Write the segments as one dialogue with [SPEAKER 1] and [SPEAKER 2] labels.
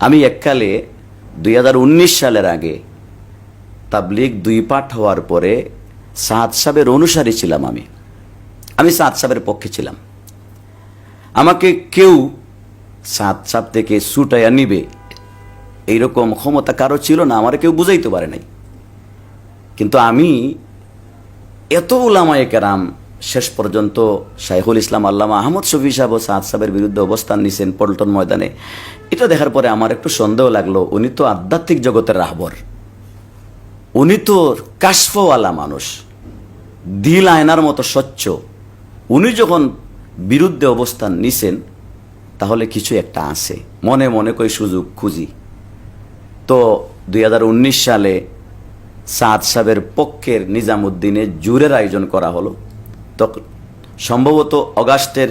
[SPEAKER 1] আমি এককালে দুই উনিশ সালের আগে তাবলিগ দুই পাঠ হওয়ার পরে সাদ সাহেবের অনুসারী ছিলাম আমি। আমি সাদ সাহেবের পক্ষে ছিলাম। আমাকে কেউ সাত সাপ থেকে ছুটাইয়া নিবে এইরকম ক্ষমতা কারও ছিল না, আমার কেউ বুঝাইতে পারে নাই। কিন্তু আমি এত উলামায়ে কেরাম শেষ পর্যন্ত শাইখুল ইসলাম আল্লামা আহমদ শফি সাহেব ও সাদ সাহেবের বিরুদ্ধে অবস্থান নিছেন পল্টন ময়দানে। এটা দেখার পরে আমার একটু সন্দেহ লাগল, উনি তো আধ্যাত্মিক জগতের রাহবর। উনি তো কাশফওয়ালা মানুষ, দিল আয়নার মতো স্বচ্ছ। উনি যখন বিরুদ্ধে অবস্থান নিছেন, তাহলে কিছু একটা আছে। মনে মনে কই সুযোগ খুঁজি। তো দুই হাজার উনিশ সালে সাদ সাহেবের পক্ষের নিজামুদ্দিনে জুরের আয়োজন করা হলো। সম্ভবত অগাস্টের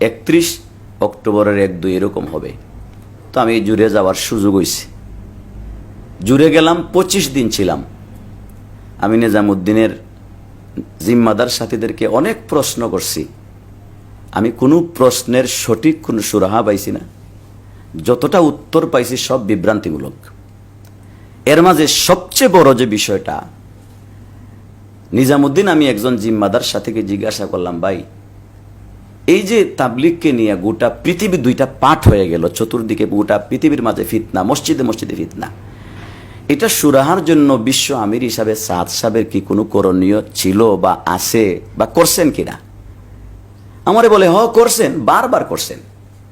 [SPEAKER 1] একত্রিশ অক্টোবরের এক দুই এরকম হবে। তো আমি জুড়ে যাওয়ার সুযোগ হয়েছে জুড়ে গেলাম, পঁচিশ দিন ছিলাম। আমি নিজামুদ্দিনের জিম্মাদার সাথীদেরকে অনেক প্রশ্ন করছি। আমি কোনো প্রশ্নের সঠিক কোনো সুরাহা পাইছি না। যতটা উত্তর পাইছি সব বিভ্রান্তিমূলক। এর মাঝে সবচেয়ে বড় যে বিষয়টা নিজামুদ্দিন, আমি একজন জিম্মাদার সাথীকে জিজ্ঞাসা করলাম, ভাই, এই যে তাবলিগকে নিয়ে গোটা পৃথিবী দুইটা পাঠ হয়ে গেল, চতুর্দিকে গোটা পৃথিবীর মাঝে ফিতনা, মসজিদে মসজিদে ফিতনা, এটা সুরাহার জন্য বিশ্ব আমির হিসাবে সাদ সাহেবের কি কোনো করণীয় ছিল বা আছে বা করছেন কিনা? আমারে বলে, হ, করছেন, বারবার করছেন।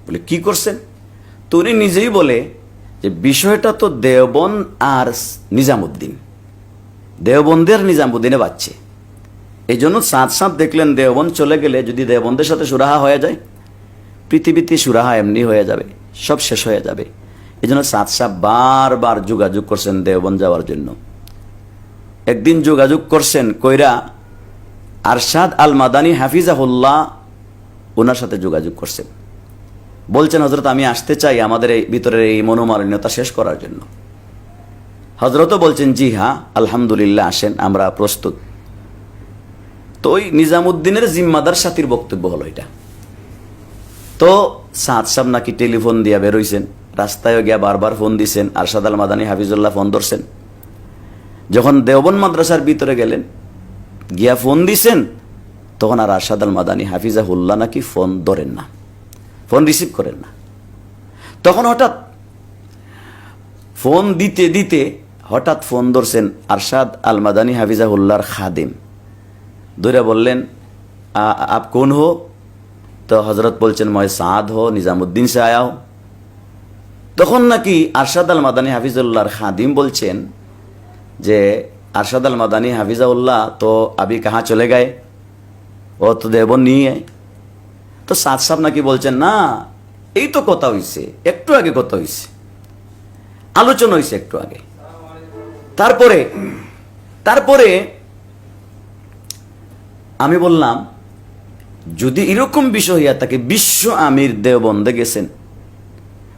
[SPEAKER 1] বলে, কি করছেন? তো উনি নিজেই বলে যে, বিষয়টা তো দেওবন আর নিজামুদ্দিন। দেওবন্দের নিজামুদ্দিনে বাচ্চে এই জন্য সাঁত সাঁত দেখলেন দেওবন চলে গেলে যদি দেওবন্দের সাথে সুরাহা হয়ে যায়, পৃথিবীতে সুরাহা এমনি হয়ে যাবে, সব শেষ হয়ে যাবে। এই জন্য সাত সাহ বারবার যোগাযোগ করছেন দেওবন যাওয়ার জন্য। একদিন যোগাযোগ করছেন কইরা আরশাদ আল মাদানী হাফিজাহুল্লাহ ওনার সাথে যোগাযোগ করছেন। বলছেন হজরত আমি আসতে চাই আমাদের এই ভিতরের এই মনোমালিন্যতা শেষ করার জন্য। হজরতও বলছেন, জি হ্যাঁ আলহামদুলিল্লাহ, আসেন, আমরা প্রস্তুত। তো ওই নিজামুদ্দিনের জিম্মাদার সাথীর বক্তব্য হলো এটা। তো সাদ সাহেব নাকি টেলিফোন দিয়া বেরোইছেন রাস্তায় গিয়া বারবার ফোন দিছেন, আরশাদ আল মাদানী হাফিজুল্লাহ ফোন ধরছেন। যখন দেওবন মাদ্রাসার ভিতরে গেলেন, গিয়া ফোন দিছেন, তখন আর আরশাদ আল মাদানী হাফিজাহুল্লাহ নাকি ফোন ধরেন না, ফোন রিসিভ করেন না। তখন হঠাৎ ফোন দিতে দিতে হঠাৎ ফোন ধরছেন আরশাদ আল মাদানী হাফিজাহুল্লাহর খাদিম। ধরে বললেন আপ কোন হো? তো হজরত বলছেন ময় সাদ হো, নিজামুদ্দিন সে আয়া হো। তখন নাকি আরশাদ আল মাদানী হাফিজুল্লাহর খাদিম বলছেন যে, আরশাদ আল মাদানী হাফিজাউল্লাহ তো আবি কাহা চলে গায়ে? ও তো দেবন নিয়ে তো সাদ সাহেব নাকি বলছেন, না, এই তো কথা হইছে, একটু আগে কথা হইছে। আলোচনা হয়েছে একটু আগে। তারপরে তারপরে আমি বললাম, যদি এরকম বিষয় হইয়া থাকে, বিশ্ব আমির দেওবন্দে গেছেন।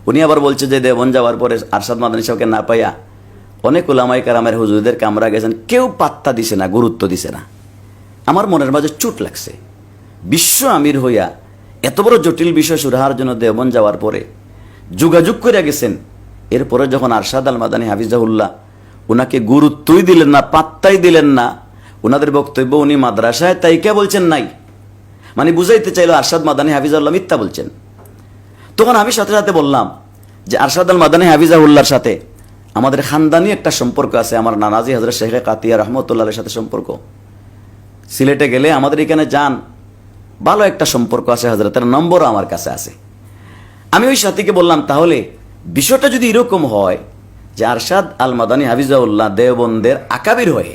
[SPEAKER 1] উনি আবার বলছে যে দেবন যাওয়ার পরে আরশাদ মাদানী সাহেবকে না পাইয়া অনেক ওলামাই কারামের হুজুরদের কামরা গেছেন, কেউ পাত্তা দিছে না, গুরুত্ব দিছে না। আমার মনের মাঝে চুট লাগছে। বিশ্ব আমির হইয়া এত বড় জটিল বিষয় সুরাহার জন্য দেবন যাওয়ার পরে যোগাযোগ করে গেছেন। এরপরে যখন আরশাদ আল মাদানী হাফিজাহুল্লাহ উনাকে গুরুত্বই দিলেন না, পাত্তাই দিলেন না। উনাদের বক্তব্য উনি মাদ্রাসায় তাই কে বলছেন নাই? মানে বুঝাইতে চাইলো আরশাদ মাদানী হাফিজাহুল্লাহ মিথ্যা বলছেন। তখন আমি সাথে সাথে বললাম যে আরশাদ আল মাদানী হাফিজাহুল্লাহর সাথে আমাদের খানদানি একটা সম্পর্ক আছে, আমার নানাজি হজরত শেখ কাতিয়া রহমতুল্লাহের সাথে সম্পর্ক। সিলেটে গেলে আমাদের এখানে যান, ভালো একটা সম্পর্ক আছে হজরতের নম্বরও আমার কাছে আছে। আমি ওই সাথীকে বললাম, তাহলে বিষয়টা যদি এরকম হয় যে আরশাদ আল মাদানী হাফিজাউল্লাহ দেওবন্দের আকাবির হয়ে,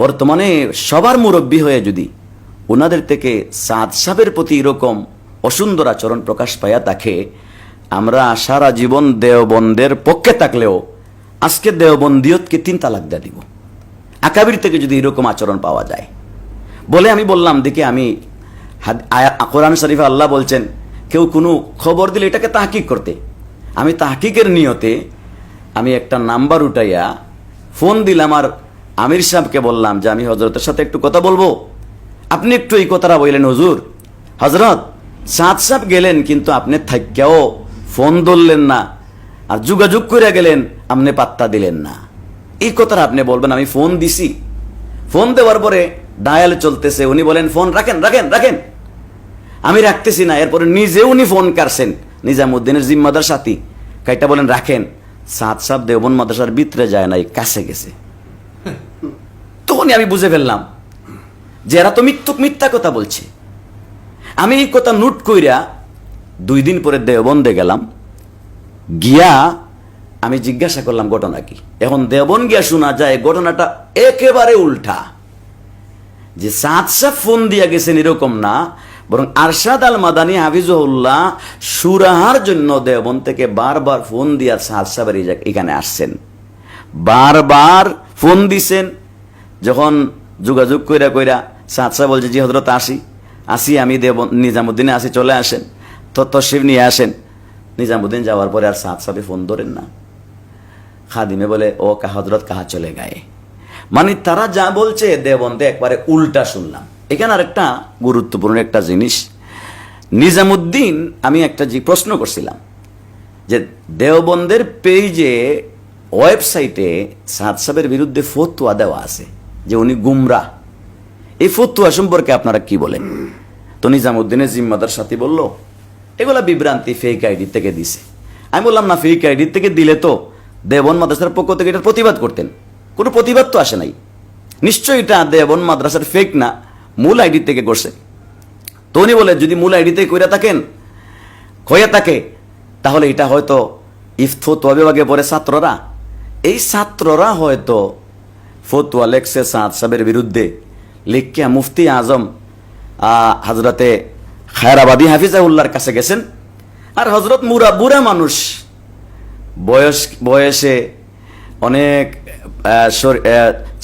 [SPEAKER 1] বর্তমানে সবার মুরব্বী হয়ে যদি ওনাদের থেকে সাদ সাহেবের প্রতি এরকম অসুন্দর আচরণ প্রকাশ পাইয়া তাকে আমরা সারা জীবন দেওবন্দের পক্ষে থাকলেও আজকে দেওবন্দিয়তকে তিন তালাক দিয়ে দিব। আকাবির থেকে যদি এরকম আচরণ পাওয়া যায়। বলে আমি বললাম, দেখি আমি কোরআন শরীফে আল্লাহ বলছেন, কেউ কোনো খবর দিলে এটাকে তাহকিক করতে। আমি তাহকিকের নিয়তে আমি একটা নাম্বার উঠাইয়া ফোন দিলাম আর আমির সাহেবকে বললাম যে আমি হজরতের সাথে একটু কথা বলব। আপনি একটু এই কথাটা বললেন, হুজুর। হজরত সাদ সাহেব গেলেন কিন্তু আপনি থাক্যাও ফোন ধরলেন না আর যোগাযোগ করে গেলেন, আপনি পাত্তা দিলেন না। এই কথাটা আপনি বলবেন, আমি ফোন দিছি। ফোন দেওয়ার পরে ডায়াল চলতেছে, উনি বলেন, ফোন রাখেন রাখেন রাখেন। আমি রাখতেছি না, এরপরে নিজে উনি ফোন কারছেন নিজামুদ্দিনের জিম্মাদার সাথী। কাইটা বলেন, রাখেন। সাত সাত দেবন মাদ্রাসার ভিতরে যায় নাই, কাছে গেছে। তখনই আমি বুঝে ফেললাম যে এরা তো মিথ্যুক, মিথ্যা কথা বলছে। আমি এই কথা নোট কইরা দুই দিন পরে দেওবন্দে গেলাম। গিয়া আমি জিজ্ঞাসা করলাম, ঘটনা কি? এখন দেবন গিয়া শোনা যায়, ঘটনাটা একেবারে উল্টা। যে সাত সাত ফোন দিয়া গেছেন এরকম না বরং আরশাদ আল মাদানী হাফিজুল্লাহ সুরাহার জন্য দেবন থেকে বারবার ফোন দিয়া জায়গা- এখানে আসছেন। বারবার ফোন দিছেন, যখন যোগাযোগ কইরা কইরা সাহেব বলছে, জি হজরত আসি। আসি, আমি দেব নিজামুদ্দিনে আসি, চলে আসেন। তো তশিফ নিয়ে আসেন। নিজামুদ্দিন যাওয়ার পরে আর সাত সাহেব ফোন ধরেন না। খাদিমে বলে, ও কা হজরত কাহা চলে গায়ে? মানে তারা যা বলছে দেবন্দে একবারে উল্টা শুনলাম। এখানে আরেকটা গুরুত্বপূর্ণ একটা জিনিস। নিজামুদ্দিন, আমি একটা যে প্রশ্ন করছিলাম যে দেওবন্দের পেজে ওয়েবসাইটে সাদ সাহেবের বিরুদ্ধে ফতুয়া দেওয়া আছে যে উনি গুমরা। এই ফতুয়া সম্পর্কে আপনারা কি বলেন? তো নিজামুদ্দিনের জিম্মাদার সাথী বলল, এগুলা বিভ্রান্তি ফেক আইডি থেকে দিছে। আমি বললাম, না ফেক আইডি থেকে দিলে তো দেবন মাদ্রাসার পক্ষ থেকে এটার প্রতিবাদ করতেন। কোনো প্রতিবাদ তো আসে নাই। নিশ্চয়ই এটা দেবন মাদ্রাসার ফেক না। মূল আইডি থেকে করছে। তো উনি বলে, যদি মূল আইডিতে কইরা থাকেন হয়ে থাকে, তাহলে এটা হয়তো ইফতোয়া বিভাগে পড়ে ছাত্ররা। এই ছাত্ররা হয়তো ফতুয়া লেখছে সাদ সাহেবের বিরুদ্ধে, লিখিয়া মুফতি আজম হজরতে খায়রাবাদী হাফিজাউল্লাহর কাছে গেছেন। আর হজরত মুরা, বুড়া মানুষ, বয়স, বয়সে অনেক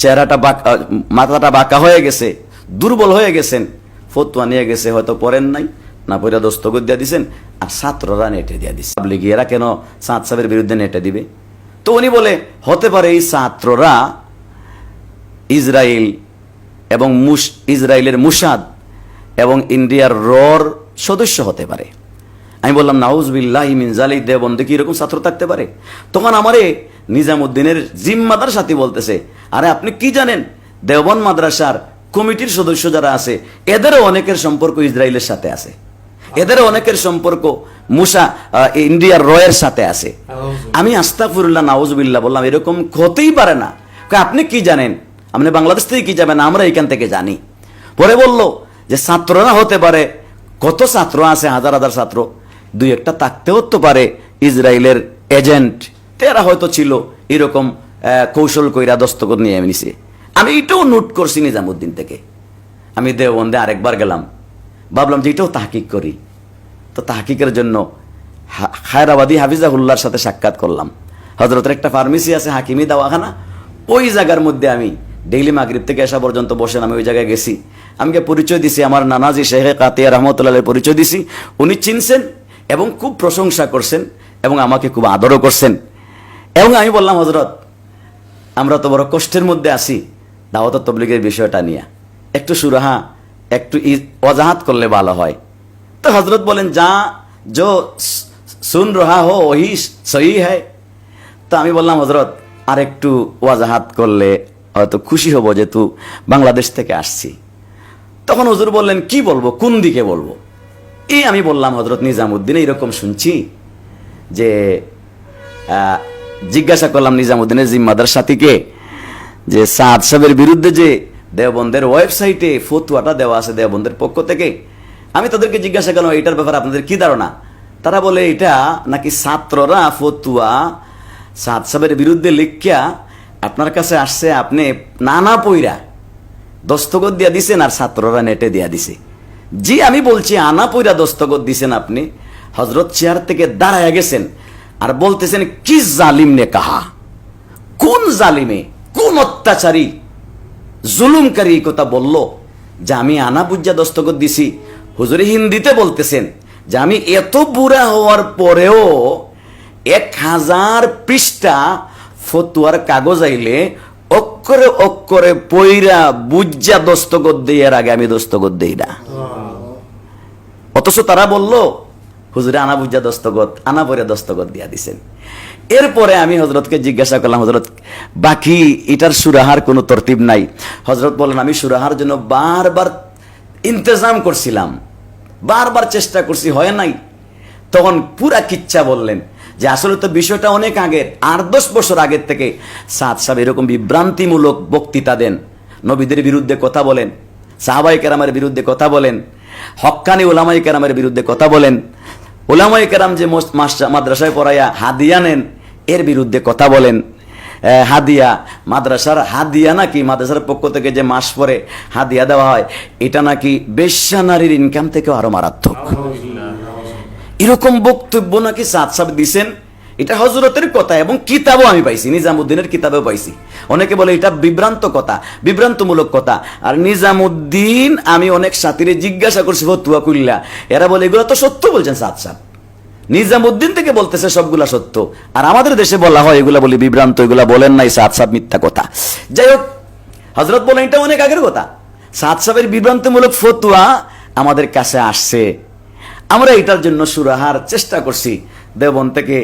[SPEAKER 1] চেহারাটা বাঁকা, মাথাটা বাঁকা হয়ে গেছে। দুর্বল হয়ে গেছেন। ফতুয়া নিয়ে গেছে, হয়তো পড়েন নাই, না পড়া দস্তগত দিয়ে দিছেন, আর ছাত্ররা নেটে দিয়ে দিছে। পাবলিক এরা কেন সাত সাহেবের বিরুদ্ধে নেটে দিবে? তো উনি বলে, হতে পারে এই ছাত্ররা ইসরায়েল এবং ইসরায়েলের মুসাদ এবং ইন্ডিয়ার রর সদস্য হতে পারে। আমি বললাম নাউজবিল্লাহ মিনজালি দেবন্দে কি এরকম ছাত্র থাকতে পারে? তখন আমারে নিজামুদ্দিনের জিম্মাদার সাথে বলতেছে, আরে আপনি কি জানেন দেওবন মাদ্রাসার কমিটির সদস্য যারা আছে এদেরও অনেকের সম্পর্ক ইসরায়েলের সাথে আছে। এদেরও অনেকের সম্পর্ক মুসা ইন্ডিয়ার রয়ের সাথে আছে। আমি আস্তাফুরুল্লাহ নাউজবিল্লাহ বললাম এরকম হতেই পারে না। আপনি কি জানেন? আপনি বাংলাদেশ থেকে কি যাবেন? আমরা এখান থেকে জানি। পরে বলল যে ছাত্ররা হতে পারে কত ছাত্র আছে হাজার হাজার ছাত্র দুই একটা থাকতেও তো পারে ইসরায়েলের এজেন্ট। তেরা হয়তো ছিল এরকম কৌশল কইরা দস্তখত নিয়ে নিছে। আমি এটাও নোট করছি নিজামুদ্দিন থেকে। আমি দেওবন্দে আরেকবার গেলাম। ভাবলাম যে এটাও তাহকিক করি। তো তাহকিকের জন্য হায়রাবাদী হাফিজাহুল্লার সাথে সাক্ষাৎ করলাম। হজরতের একটা ফার্মেসি আছে, হাকিমি দাওয়াখানা। ওই জায়গার মধ্যে আমি ডেইলি মাগরিব থেকে আসা পর্যন্ত বসেন আমি ওই জায়গায় গেছি। আমাকে পরিচয় দিছি আমার নানাজি শেখে কাতিয়া রহমতুল্লাহ পরিচয় দিছি। উনি চিনছেন এবং খুব প্রশংসা করছেন এবং আমাকে খুব আদরও করছেন। এবং আমি বললাম হজরত আমরা তো বড় কষ্টের মধ্যে আছি। দাওয়াত তবলিগের বিষয়টা নিয়ে। একটু সুরাহা, একটু অজাহাত করলে ভালো হয়। তো হজরত বলেন, যা, যো সুন রহা হো, ওহি সহি হ্যায়। তো আমি বললাম হজরত আর একটু ওয়াজাহাত করলে হয়তো খুশি হব যেহেতু বাংলাদেশ থেকে আসছি। তখন হুজুর বললেন, কি বলব? কোন দিকে বলব? এই আমি বললাম হজরত নিজামুদ্দিন এইরকম শুনছি যে জিজ্ঞাসা করলাম নিজামুদ্দিনের জিম্মাদার সাথীকে যে সাদ সাহেবের বিরুদ্ধে যে দেওবন্দের ওয়েবসাইটে ফতুয়াটা দেওয়া আছে দেওবন্দের পক্ষ থেকে, আমি তাদেরকে জিজ্ঞাসা করলাম এটার ব্যাপারে আপনাদের কি ধারণা? তারা বলে, এটা নাকি ছাত্ররা ফতুয়া সাদ সাহেবের বিরুদ্ধে লিখিয়া আপনার কাছে আসছে, আপনি নানা পইরা দস্তগত দিয়া দিছেন আর ছাত্ররা নেটে দিয়া দিছে। জি, আমি বলছি, আনা পইরা দস্তগত দিছেন আপনি হজরত চেয়ার থেকে দাঁড়ায় গেছেন আর বলতেছেন, কি জালিম নে কাহা? কোন জালিমে অত্যাচারী জুলুমকারী এই কথা বলল যে আমি আনা বুঝা দস্তগত দিছি। হুজুরি হিন্দিতে বলতেছেন যে আমি এত বুড়া হওয়ার পরেও এক হাজার পৃষ্ঠা ফতুয়ার কাগজ আইলে অক্ষরে অক্ষরে পইরা বুজ্জা দস্তগত দেই এর আগে আমি দস্তগত দেই না। অথচ তারা বলল হুজুরে আনা বুঝা দস্তগত আনা পরে দস্তগত দিয়া দিছেন। এরপরে আমি হজরতকে জিজ্ঞাসা করলাম, হজরত, বাকি এটার সুরাহার কোনো তরতিব নাই। হজরত বলেন আমি সুরাহার জন্য বারবার ইন্তজাম করছিলাম, বারবার চেষ্টা করছি, হয় নাই। তখন পুরা কিচ্ছা বললেন যে আসলে তো বিষয়টা অনেক আগের, আট দশ বছর আগের থেকে। সাদ সাহেব এরকম বিভ্রান্তিমূলক বক্তৃতা দেন, নবীদের বিরুদ্ধে কথা বলেন সাহাবাই কেরামের বিরুদ্ধে কথা বলেন হক্কানি ওলামাই কেরামের বিরুদ্ধে কথা বলেন ওলামাই কেরাম যে মাদ্রাসায় পড়াইয়া হাদিয়া নেন এর বিরুদ্ধে কথা বলেন। হাদিয়া মাদ্রাসার হাদিয়া নাকি মাদ্রাসার পক্ষ থেকে যে মাস পরে হাদিয়া দেওয়া হয় এটা নাকি বেশ্যা নারীর ইনকাম থেকে আরও মারাত্মক। এরকম বক্তব্য নাকি সাত সাপ দিছেন? এটা হজরতের কথা এবং কিতাবও আমি পাইছি, নিজামুদ্দিনের কিতাবেও পাইছি। অনেকে বলে এটা বিভ্রান্ত কথা, বিভ্রান্তমূলক কথা। আর নিজামুদ্দিন, আমি অনেক সাথীরে জিজ্ঞাসা করছি, ফতুয়া কুল্লা এরা বলে, এগুলো তো সত্য বলছেন সাত সাপ নিজামুদ্দিন থেকে বলতেছে, সবগুলা সত্য। আর আমাদের দেশে বলা হয়, এগুলা বলি বিভ্রান্ত, এগুলা বলেন নাই সাত সাপ মিথ্যা কথা। যাই হোক হজরত বলেন, এটা অনেক আগের কথা। সাত সাপের বিভ্রান্তমূলক ফতুয়া আমাদের কাছে আসছে। আমরা এটার জন্য সুরাহার চেষ্টা করছি। দেবন থেকে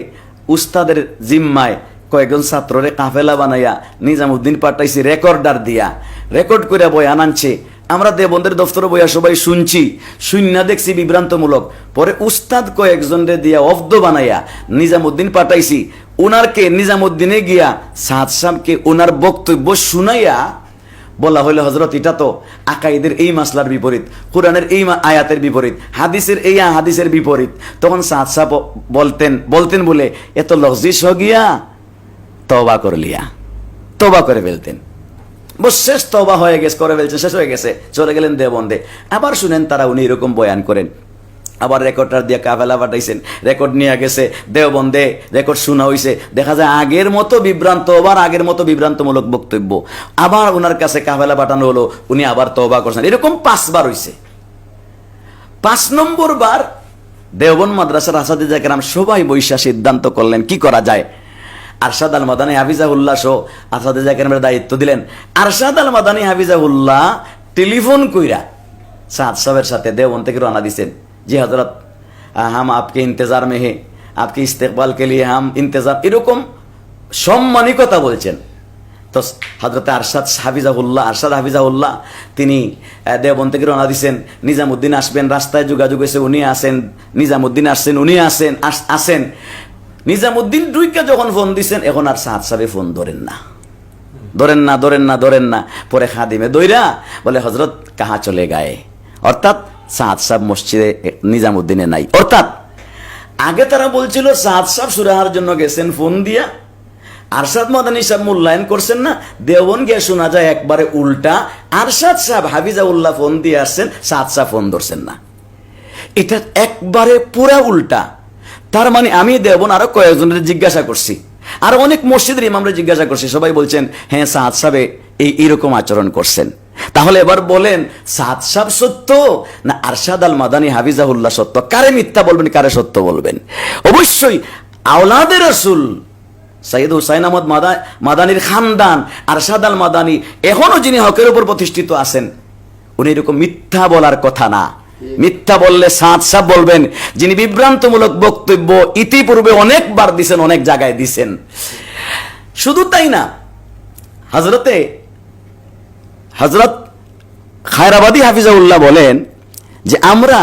[SPEAKER 1] উস্তাদের জিম্মায় কয়েকজন ছাত্ররে কাফেলা বানাইয়া নিজামুদ্দিন পাঠাইছি রেকর্ডার দিয়া। রেকর্ড করে বয়ান আনছে আমরা দেবন্দের দফতরে বইয়া সবাই শুনছি। শুননা দেখছি বিভ্রান্তমূলক। পরে উস্তাদ কয়েকজনরে দিয়া অব্দ বানাইয়া নিজামুদ্দিন পাঠাইছি। উনারকে, নিজামুদ্দিনে গিয়া সাদ সাহকে উনার বক্তব্য শুনাইয়া বলা হইলে হজরত এটা তো আকাইদের এই মাসলার বিপরীত, কোরআনের এই আয়াতের বিপরীত, হাদিসের এই হাদিসের বিপরীত। তখন সাদ সাপ বলতেন বলতেন বলে, এত লজিস গিয়া তবা করলিয়া তবা করে ফেলতেন। শেষ তবা হয়ে গেছে, করে ফেলছে, শেষ হয়ে গেছে, চলে গেলেন দেবন্দে আবার শুনেন তারা উনি এরকম বয়ান করেন আবার রেকর্ডটার দিয়ে কাফেলা পাঠাইছেন। রেকর্ড নিয়ে গেছে, দেওবন্দে রেকর্ড শোনা হয়েছে দেখা যায় আগের মতো বিভ্রান্ত, আবার আগের মতো বিভ্রান্তমূলক বক্তব্য। আবার ওনার কাছে কাফেলা পাঠানো হলো, উনি আবার তবা করছেন। এরকম পাঁচবার হয়েছে পাঁচ নম্বর বার দেওবন মাদ্রাসার আসাদে জাকেরাম সবাই বৈশা সিদ্ধান্ত করলেন, কি করা যায়? আরশাদ আল মাদানী হাফিজাহুল্লাহ সহ আসাদে জাকেরামের দায়িত্ব দিলেন। আরশাদ আল মাদানী হাফিজাহুল্লাহ টেলিফোন কইরা সাদ সাহেবের সাথে দেওবন থেকে রওনা দিছেন। জি হজরত হাম আপকে ইন্তজার মেহে আপকে ইস্তেকবাল কে লিয়ে হাম ইন্তজার এরকম সম্মানিকতা বলছেন। তো হজরত আরশাদ হাফিজাহুল্লাহ আরশাদ হাফিজাহুল্লাহ, তিনি দেবন থেকে রওনা দিচ্ছেন নিজামুদ্দিন আসবেন, রাস্তায় যোগাযোগ হয়েছে, উনি আসেন। নিজামুদ্দিন আসছেন, উনি আসেন আসেন। নিজামুদ্দিন দুইকে যখন ফোন দিচ্ছেন এখন আর সাহাদ সাহেব ফোন ধরেন না। ধরেন না ধরেন না ধরেন না। পরে খাদিমে দইরা বলে, হজরত, কাহা চলে গায়ে? অর্থাৎ সাদ সাহেব মসজিদে নিজামুদ্দিনে নাই। অর্থাৎ, আগে তারা বলছিল, সাদ সাহেব সুরাহার জন্য গেছেন, ফোন দিয়া। আরশাদ মাদানী সাহেব মূল্যায়ন করছেন না, দেওবন গিয়ে শোনা যায় একবারে উল্টা। আরশাদ সাহেব হাফিজা উল্লাহ ফোন দিয়ে আসছেন, সাদ সাহেব ফোন ধরছেন না। এটা একবারে পুরা উল্টা। তার মানে আমি দেবন আরও কয়েকজনের জিজ্ঞাসা করছি। আর অনেক মসজিদের ইমামরা জিজ্ঞাসা করছি, সবাই বলছেন হ্যাঁ সাদ সাহেব এই এইরকম আচরণ করছেন। তাহলে এবার বলেন, সাদ সাহেব সত্য না আরশাদ আল মাদানী হাফিজাহুল্লাহ সত্য? কারে মিথ্যা বলবেন, কারে সত্য বলবেন? অবশ্যই আওলাদের রসুল সৈয়দ হুসাইন আহমদ মাদা, মাদানির খানদান, আরশাদ আল মাদানি এখনও যিনি হকের উপর প্রতিষ্ঠিত আছেন, উনি এরকম মিথ্যা বলার কথা না। মিথ্যা বললে সাঁত সাপ বলবেন, যিনি বিভ্রান্তমূলক বক্তব্য ইতিপূর্বে অনেকবার দিছেন, অনেক জায়গায় দিছেন। শুধু তাই না হজরতে হজরত খায়রাবাদী হাফিজাউল্লাহ বলেন যে আমরা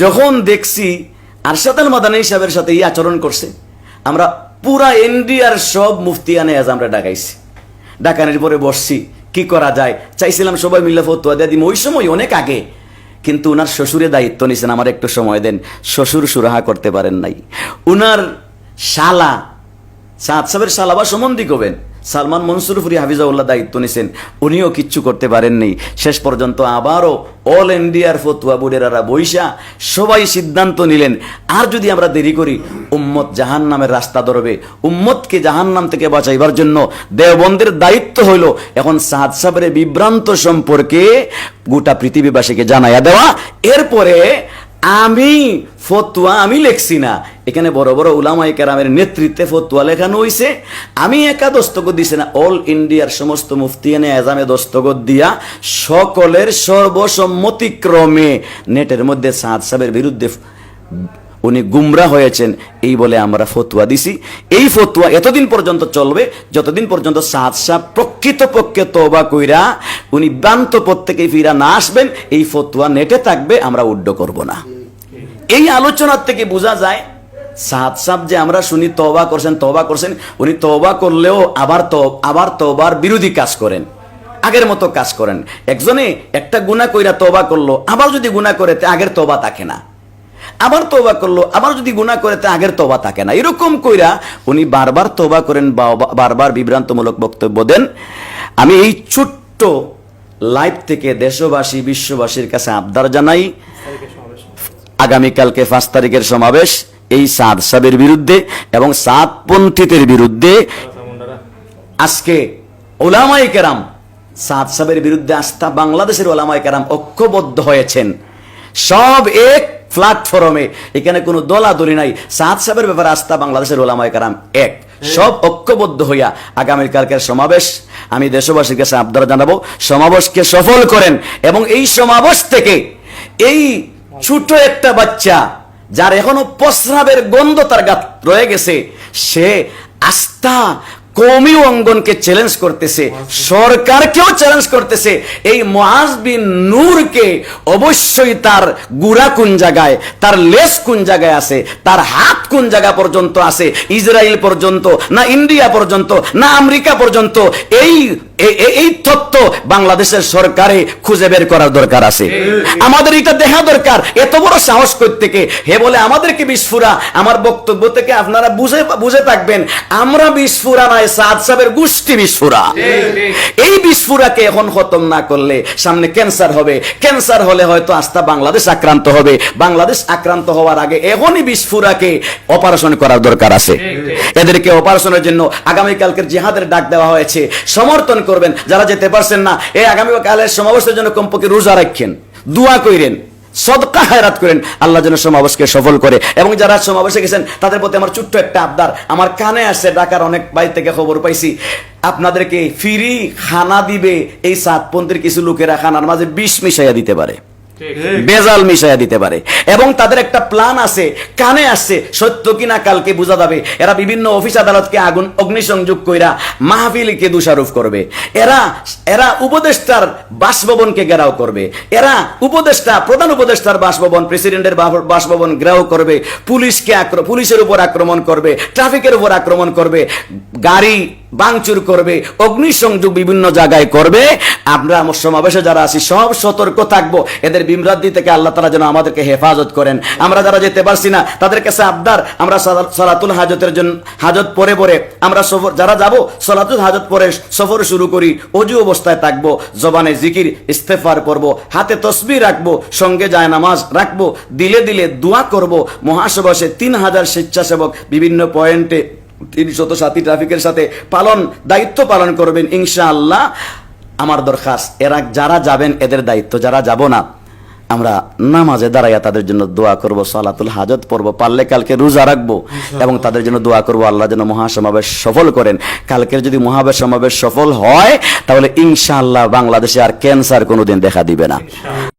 [SPEAKER 1] যখন দেখছি আরশাদ আল মাদানী সাহেবের সাথে এই আচরণ করছে, আমরা পুরা ইন্ডিয়ার সব মুফতিয়ানে আজ আমরা ডাকাইছি। ডাকানের পরে বসছি, কি করা যায়? চাইছিলাম সবাই মিলে ফতুয়া দিয়ে দিম। ওই সময় অনেক আগে, কিন্তু উনার শ্বশুরে দায়িত্ব নিছেন, আমার একটু সময় দেন। শ্বশুর সুরাহা করতে পারেন নাই। উনার শালা, সাদ সাহেবের শালা বা সম্বন্ধী কবেন? সালমান মনসুরফুরি হাফিজাউল্লাহ দায়িত্ব নিছেন। উনিও কিচ্ছু করতে পারেননি শেষ পর্যন্ত আবারও অল ইন্ডিয়ার ফতুয়া বুডেরারা বৈশা সবাই সিদ্ধান্ত নিলেন, আর যদি আমরা দেরি করি, উম্মত জাহান নামের রাস্তা ধরবে। উম্মতকে জাহান নাম থেকে বাঁচাইবার জন্য দেওবন্দের দায়িত্ব হইল এখন সাদ সাহেবের বিভ্রান্ত সম্পর্কে গোটা পৃথিবীবাসীকে জানাইয়া দেওয়া। এরপরে আমি ফতুয়া আমি লেখছি না। এখানে বড় বড় উলামাই কেরামের নেতৃত্বে ফতুয়া লেখানো হইছে। আমি একা দস্তগত দিছি না। অল ইন্ডিয়ার সমস্ত মুফতিয়ানে এজামে দস্তগত দিয়া সকলের সর্বসম্মতিক্রমে নেটের মধ্যে সাদ সাহেবের বিরুদ্ধে উনি গুমরা হয়েছেন। এই বলে আমরা ফতুয়া দিছি। এই ফতুয়া এতদিন পর্যন্ত চলবে, যতদিন পর্যন্ত সাত সাহ প্রকৃতপক্ষে তবা কইরা উনি ভ্রান্ত পথ থেকে ফিরা না আসবেন, এই ফতুয়া নেটে থাকবে, আমরা উড্ড করব না। এই আলোচনার থেকে বোঝা যায় সাত সাপ যে আমরা শুনি তবা করছেন তবা করছেন, উনি তবা করলেও আবার তো, আবার তবার বিরোধী কাজ করেন, আগের মতো কাজ করেন। একজনে একটা গুণা কইরা তবা করল, আবার যদি গুণা করে, তে আগের তবা থাকে না। আবার তবা করল, আবার যদি গুণা করে, তে আগের তবা থাকে না। এরকম কইরা উনি বারবার তবা করেন বারবার বিভ্রান্তমূলক বক্তব্য দেন। আমি এই ছোট্ট লাইভ থেকে দেশবাসী, বিশ্ববাসীর কাছে আবদার জানাই। আগামীকালকে পাঁচ তারিখের সমাবেশ এই সাদ সাবের বিরুদ্ধে এবং সাতপন্থীদের বিরুদ্ধে। আজকে ওলামাই কেরাম সাদ সাবের বিরুদ্ধে আস্থা বাংলাদেশের ওলামাই কেরাম ঐক্যবদ্ধ হয়েছেন। সব এক প্ল্যাটফর্মে এখানে কোনো দলাদলি নাই। সাদ সাহেবের ব্যাপারে আস্থা বাংলাদেশের ওলামাই কারাম এক। সব ঐক্যবদ্ধ হইয়া আগামীকালকের সমাবেশ আমি দেশবাসীর কাছে আবদার জানাব। সমাবেশকে সফল করেন এবং এই সমাবেশ থেকে এই ছোট একটা বাচ্চা যার এখনও প্রস্রাবের গন্ধ তার গাত রয়ে গেছে সে আস্থা কৌমি অঙ্গনকে চ্যালেঞ্জ করতেছে, সরকারকেও চ্যালেঞ্জ করতেছে। এই মহাজ বিন নূরকে অবশ্যই তার গুড়া কোন জায়গায়, তার লেস কোন জায়গায় আছে, তার হাত কোন জায়গা পর্যন্ত আছে ইসরায়েল পর্যন্ত, না ইন্ডিয়া পর্যন্ত, না আমেরিকা পর্যন্ত, এই এই তথ্য বাংলাদেশের সরকারে খুঁজে বের করার দরকার আছে। আমাদের এটা দেখা দরকার, এত বড় সাহস থেকে হে বলে, আমাদেরকে বিস্ফোরা, আমার বক্তব্য থেকে আপনারা বুঝে বুঝে থাকবেন, আমরা বিস্ফোরা নয় সাদ সাহেবের গোষ্ঠী বিস্ফোরা এই বিস্ফোরাকে এখন খতম না করলে সামনে ক্যান্সার হবে। ক্যান্সার হলে হয়তো আস্থা বাংলাদেশ আক্রান্ত হবে। বাংলাদেশ আক্রান্ত হওয়ার আগে এখনই বিস্ফোরাকে অপারেশন করার দরকার আছে। এদেরকে অপারেশনের জন্য আগামীকালকের জিহাদের ডাক দেওয়া হয়েছে। সমর্থন করবেন যারা যেতে পারছেন না এই আগামীকালের সমাবেশের জন্য কমপক্ষে রোজা রাখেন দোয়া কইরেন। সদকা হায়রাত করেন, আল্লাহ যেন সমাবেশকে সফল করে। এবং যারা সমাবেশে গেছেন, তাদের প্রতি আমার ছোট্ট একটা আবদার। আমার কানে আসছে ঢাকার অনেক বাড়ি থেকে খবর পাইছি, আপনাদেরকে ফিরি খানা দিবে এই সাতপন্থীর কিছু লোকেরা খানার মাঝে বিষ মিশাইয়া দিতে পারে। বেজাল মিশাইয়া দিতে পারে। এবং তাদের একটা প্ল্যান আছে, কানে আসছে, সত্য কিনা কালকে বোঝা যাবে। এরা বিভিন্ন অফিস আদালতকে আগুন, অগ্নিসংযোগ কইরা মাহফিলকে দোষারোপ করবে। এরা এরা উপদেষ্টার বাসভবনকে ঘেরাও করবে। এরা উপদেষ্টা, প্রধান উপদেষ্টার বাসভবন প্রেসিডেন্টের বাসভবন ঘেরাও করবে। পুলিশকে আক্র- পুলিশের উপর আক্রমণ করবে ট্রাফিকের উপর আক্রমণ করবে, গাড়ি বাংচুর করবে, অগ্নিসংযোগ বিভিন্ন জায়গায় করবে। আমরা সমাবেশে যারা আছি, সব সতর্ক থাকব। এদের বিমরাদ্দি থেকে আল্লাহ তারা যেন আমাদেরকে হেফাজত করেন। আমরা যারা যেতে পারছি না, তাদের কাছে আবদার, আমরা সালা- সালাতুল হাজতের জন্য হাজত পরে পরে আমরা সফর, যারা যাব, সালাতুল হাজত পরে সফর শুরু করি, অজু অবস্থায় থাকব, জবানে জিকির, ইস্তেফার করব হাতে তসবি রাখব, সঙ্গে যায় নামাজ রাখব, দিলে দিলে দোয়া করব, মহাসভাসে তিন হাজার স্বেচ্ছাসেবক বিভিন্ন পয়েন্টে তিনশত সাথী ট্রাফিকের সাথে পালন, দায়িত্ব পালন করবেন, ইনশাআল্লাহ। আমার দরখাস্ত, এরা যারা যাবেন, এদের দায়িত্ব, যারা যাব না আমরা নামাজে দাঁড়াইয়া তাদের জন্য দোয়া করব সালাতুল হাজত পড়ব পারলে কালকে রোজা রাখব এবং তাদের জন্য দোয়া করব আল্লাহ যেন মহাসমাবেশ সফল করেন। কালকের যদি মহাবেশ সমাবেশ সফল হয় তাহলে ইনশাআল্লাহ বাংলাদেশে আর ক্যান্সার কোনোদিন দেখা দিবে না।